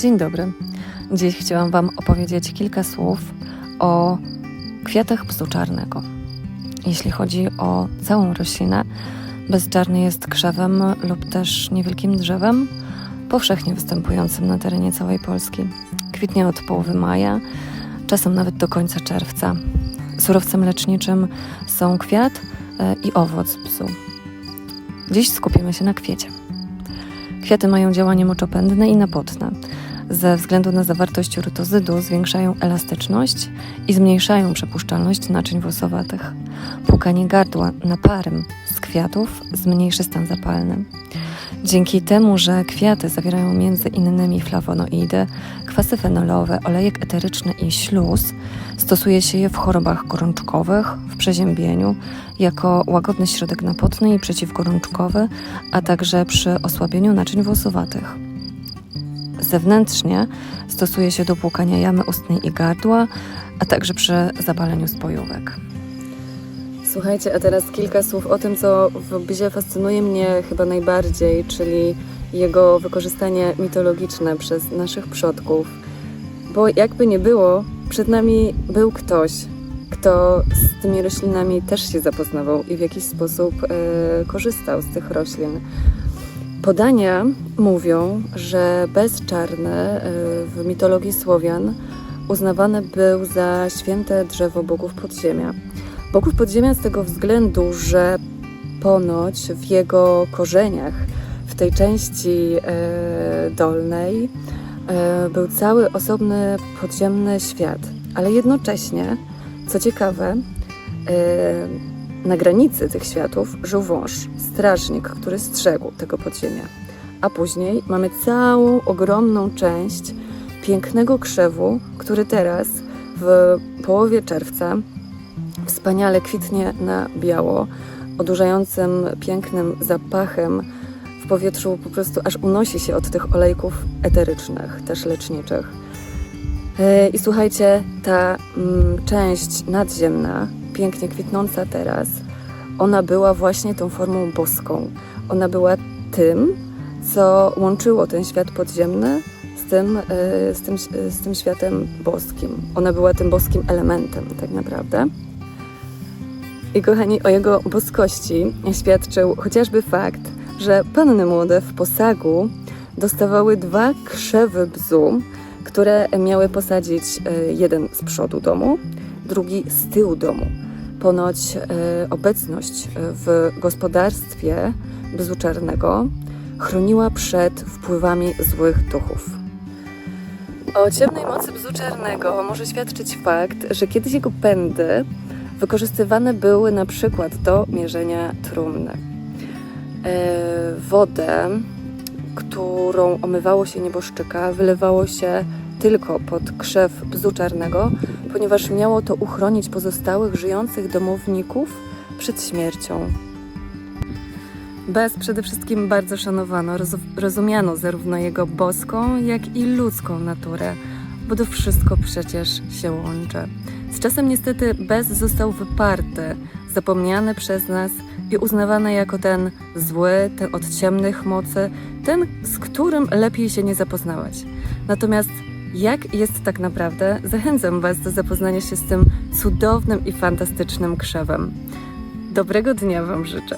Dzień dobry. Dziś chciałam Wam opowiedzieć kilka słów o kwiatach psu czarnego. Jeśli chodzi o całą roślinę, bez czarny jest krzewem lub też niewielkim drzewem, powszechnie występującym na terenie całej Polski. Kwitnie od połowy maja, czasem nawet do końca czerwca. Surowcem leczniczym są kwiat e, i owoc psu. Dziś skupimy się na kwiecie. Kwiaty mają działanie moczopędne i napotne. Ze względu na zawartość rutozydu zwiększają elastyczność i zmniejszają przepuszczalność naczyń włosowatych. Płukanie gardła naparem z kwiatów zmniejszy stan zapalny. Dzięki temu, że kwiaty zawierają między innymi flawonoidy, kwasy fenolowe, olejek eteryczny i śluz, stosuje się je w chorobach gorączkowych, w przeziębieniu, jako łagodny środek napotny i przeciwgorączkowy, a także przy osłabieniu naczyń włosowatych. Zewnętrznie stosuje się do płukania jamy ustnej i gardła, a także przy zapaleniu spojówek. Słuchajcie, a teraz kilka słów o tym, co w bzie fascynuje mnie chyba najbardziej, czyli jego wykorzystanie mitologiczne przez naszych przodków. Bo jakby nie było, przed nami był ktoś, kto z tymi roślinami też się zapoznawał i w jakiś sposób e, korzystał z tych roślin. Podania mówią, że bezczarny e, w mitologii Słowian uznawany był za święte drzewo bogów podziemia. Bogów podziemia z tego względu, że ponoć w jego korzeniach, w tej części e, dolnej, e, był cały osobny podziemny świat, ale jednocześnie, co ciekawe, e, na granicy tych światów żył wąż, strażnik, który strzegł tego podziemia. A później mamy całą ogromną część pięknego krzewu, który teraz w połowie czerwca wspaniale kwitnie na biało, odurzającym pięknym zapachem w powietrzu po prostu aż unosi się od tych olejków eterycznych, też leczniczych. E, I słuchajcie, ta mm, część nadziemna, pięknie kwitnąca teraz, ona była właśnie tą formą boską. Ona była tym, co łączyło ten świat podziemny z tym, e, z tym, z tym światem boskim. Ona była tym boskim elementem, tak naprawdę. I kochani, o jego boskości świadczył chociażby fakt, że panny młode w posagu dostawały dwa krzewy bzu, które miały posadzić e, jeden z przodu domu, drugi z tyłu domu. Ponoć e, obecność w gospodarstwie bzu czarnego chroniła przed wpływami złych duchów. O ciemnej mocy bzu czarnego może świadczyć fakt, że kiedyś jego pędy wykorzystywane były na przykład do mierzenia trumny. E, wodę, którą omywało się nieboszczyka, wylewało się tylko pod krzew bzu czarnego, ponieważ miało to uchronić pozostałych żyjących domowników przed śmiercią. Bez przede wszystkim bardzo szanowano, roz- rozumiano zarówno jego boską, jak i ludzką naturę, bo to wszystko przecież się łączy. Z czasem niestety Bez został wyparty, zapomniany przez nas i uznawany jako ten zły, ten od ciemnych mocy, ten, z którym lepiej się nie zapoznawać. Natomiast jak jest tak naprawdę, zachęcam Was do zapoznania się z tym cudownym i fantastycznym krzewem. Dobrego dnia Wam życzę.